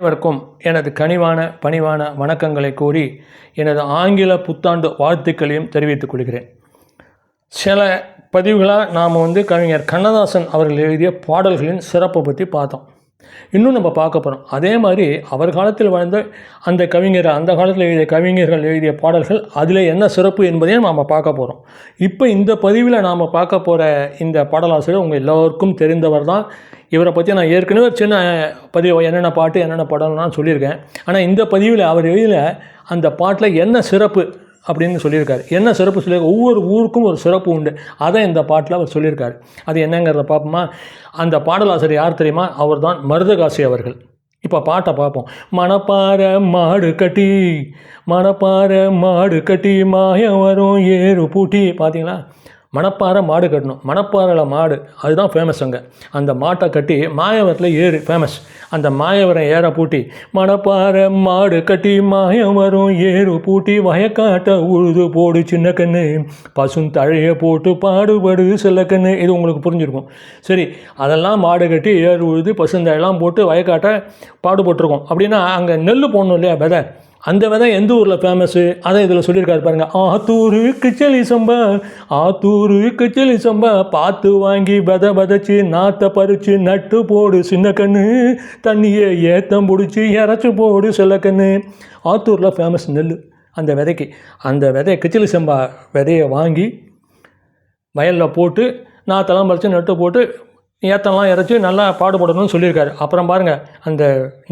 அனைவருக்கும் எனது கனிவான பணிவான வணக்கங்களை கூறி எனது ஆங்கில புத்தாண்டு வாழ்த்துக்களையும் தெரிவித்துக் கொள்கிறேன். சில பதிவுகளாக நாம் வந்து கவிஞர் கண்ணதாசன் அவர்கள் எழுதிய பாடல்களின் சிறப்பை பற்றி பார்த்தோம். இன்னும் நம்ம பார்க்க போகிறோம் அதே மாதிரி அவர் காலத்தில் வாழ்ந்த அந்த கவிஞர் அந்த காலத்தில் எழுதிய கவிஞர்கள் எழுதிய பாடல்கள் அதில் என்ன சிறப்பு என்பதையும் நாம் பார்க்க போகிறோம் இப்போ இந்த பதிவில் நாம் பார்க்க போகிற இந்த பாடலாசிரியர் உங்கள் எல்லோருக்கும் தெரிந்தவர் தான் இவரை பற்றி நான் ஏற்கனவே ஒரு சின்ன பதிவு என்னென்ன பாட்டு என்னென்ன படம்லாம் சொல்லியிருக்கேன். ஆனால் இந்த பதிவில் அவர் எழுதியில் அந்த பாட்டில் என்ன சிறப்பு அப்படின்னு சொல்லியிருக்காரு. என்ன சிறப்பு சொல்லியிருக்காரு ஒவ்வொரு ஊருக்கும் ஒரு சிறப்பு உண்டு. அதை இந்த பாட்டில் அவர் சொல்லியிருக்காரு. அது என்னங்கிறத பார்ப்போமா? அந்த பாடலாசிரியர் யார் தெரியுமா? அவர் தான் மருதகாசி அவர்கள். இப்போ பாட்டை பார்ப்போம். மணப்பார மாடு கட்டி மணப்பார மாடு கட்டி மாயம் வரும் ஏறு பூட்டி பார்த்தீங்களா மணப்பாறை மாடு கட்டணும். மணப்பாறையில் மாடு அதுதான் ஃபேமஸ் அங்கே. அந்த மாட்டை கட்டி மாயவரத்தில் ஏறு ஃபேமஸ் அந்த மாயவரம் ஏற பூட்டி மணப்பாறை மாடு கட்டி மாயவரம் ஏறு பூட்டி வயக்காட்ட உழுது போடு சின்ன கண்ணு. பசும் தழைய போட்டு பாடுபடு சில கண்ணு. இது உங்களுக்கு புரிஞ்சிருக்கும். சரி அதெல்லாம் மாடு கட்டி ஏறு உழுது பசுந்தழையெல்லாம் போட்டு வயக்காட்ட பாடுபட்டிருக்கோம். அப்படின்னா அங்கே நெல் போடணும் இல்லையா விதை? அந்த விதை எந்த ஊரில் ஃபேமஸ்ஸு அதை இதில் சொல்லியிருக்காரு பாருங்க. ஆத்தூரு கிச்சலி சம்பா ஆத்தூரு கிச்சலி சம்பா. பார்த்து வாங்கி விதை விதைச்சி நாற்றை பறித்து நட்டு போடு சின்ன கண்ணு. தண்ணியை ஏத்தம் பிடிச்சி இறச்சி போடு சில கண்ணு. ஆத்தூரில் ஃபேமஸ் நெல் அந்த விதைக்கு. அந்த விதை கிச்சலி சம்பா விதையை வாங்கி வயலில் போட்டு நாற்றெல்லாம் பறித்து நட்டு போட்டு ஏத்தெல்லாம் இறச்சி நல்லா பாடுபடணும்னு சொல்லியிருக்காரு. அப்புறம் பாருங்கள் அந்த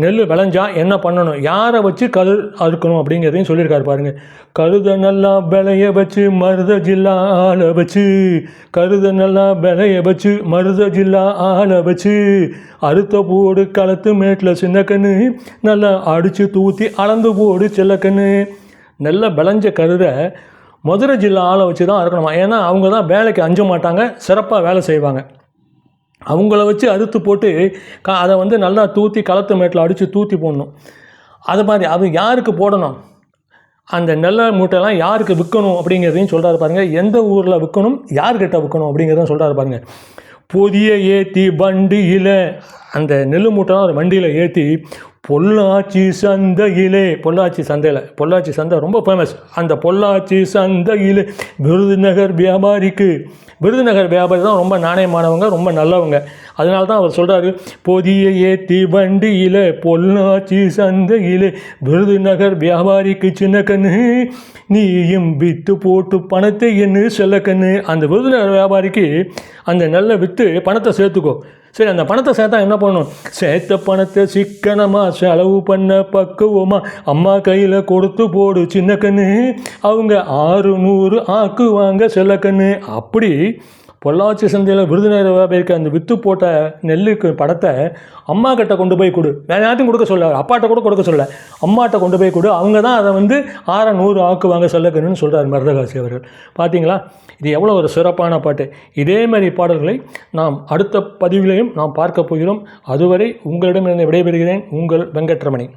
நெல் விளைஞ்சா என்ன பண்ணணும்? யாரை வச்சு கரு அறுக்கணும் அப்படிங்கிறதையும் சொல்லியிருக்காரு பாருங்கள் கருதை நல்லா விளைய வச்சு மருத ஜில்லா ஆளை வச்சு கருதை நல்லா விளைய வச்சு மருத ஜில்லா ஆளை வச்சு அறுத்த போடு களத்து மேட்டில் சின்ன கண்ணு நல்லா அடித்து தூத்தி அளந்து போடு சில்ல கண்ணு. நல்லா விளைஞ்ச கருதை மதுரை ஜில்லா ஆளை வச்சு தான் அறுக்கணுமா? ஏன்னா அவங்க தான் வேலைக்கு அஞ்ச மாட்டாங்க சிறப்பாக வேலை செய்வாங்க. அவங்கள வச்சு அறுத்து போட்டு க அதை வந்து நல்லா தூத்தி களத்து மேட்டில் அடித்து தூத்தி போடணும். அது மாதிரி அது யாருக்கு போடணும்? அந்த நெல்லை மூட்டைலாம் யாருக்கு விற்கணும் அப்படிங்கிறதையும் சொல்கிறாரு பாருங்கள் எந்த ஊரில் விற்கணும் யார்கிட்ட விற்கணும் அப்படிங்கிறதையும் சொல்கிறாரு பாருங்கள் புதிய ஏற்றி வண்டியில் அந்த நெல் மூட்டைலாம் ஒரு வண்டியில் ஏற்றி பொள்ளாச்சி சந்தையிலே பொள்ளாச்சி சந்தையில் பொள்ளாச்சி சந்தை ரொம்ப ஃபேமஸ் அந்த பொள்ளாச்சி சந்தையிலே விருதுநகர் வியாபாரிக்கு விருதுநகர் வியாபாரி தான் ரொம்ப நாணயமானவங்க ரொம்ப நல்லவங்க. அதனால தான் அவர் சொல்கிறாரு பொதிய ஏற்றி வண்டியில் பொள்ளாச்சி சந்தையில் விருதுநகர் வியாபாரிக்கு சின்ன கண்ணு நீயும் விற்று போட்டு பணத்தை என்ன செல்ல கண்ணு. அந்த விருதுநகர் வியாபாரிக்கு அந்த நெல்லை விற்று பணத்தை சேர்த்துக்கோ. சரி அந்த பணத்தை சேர்த்தா என்ன பண்ணணும்? சேர்த்த பணத்தை சிக்கனமாக செலவு பண்ண பக்குவமாக அம்மா கையில் கொடுத்து போடு சின்ன கண்ணு. அவங்க ஆறு நூறு ஆக்குவாங்க செல்ல கண்ணு. அப்படி பொள்ளாச்சி சந்தையில் விருதுநகர் வியாபாரிக்கு அந்த விற்று போட்ட நெல்லுக்கு படத்தை அம்மா கிட்ட கொண்டு போய் கொடு. வேறு யாரையும் கொடுக்க சொல்ல அப்பாட்ட கூட கொடுக்க சொல்ல அம்மாட்ட கொண்டு போய் கொடு. அவங்க தான் அதை வந்து ஆற நூறு ஆக்குவாங்க சொல்லக்கணும்னு சொல்கிறார் மருதகாசி அவர்கள். பார்த்தீங்களா இது எவ்வளோ ஒரு சிறப்பான பாட்டு. இதே மாதிரி பாடல்களை நாம் அடுத்த பதிவிலையும் நாம் பார்க்க போகிறோம். அதுவரை உங்களிடமிருந்து விடைபெறுகிறேன். உங்கள் வெங்கட்ரமணி.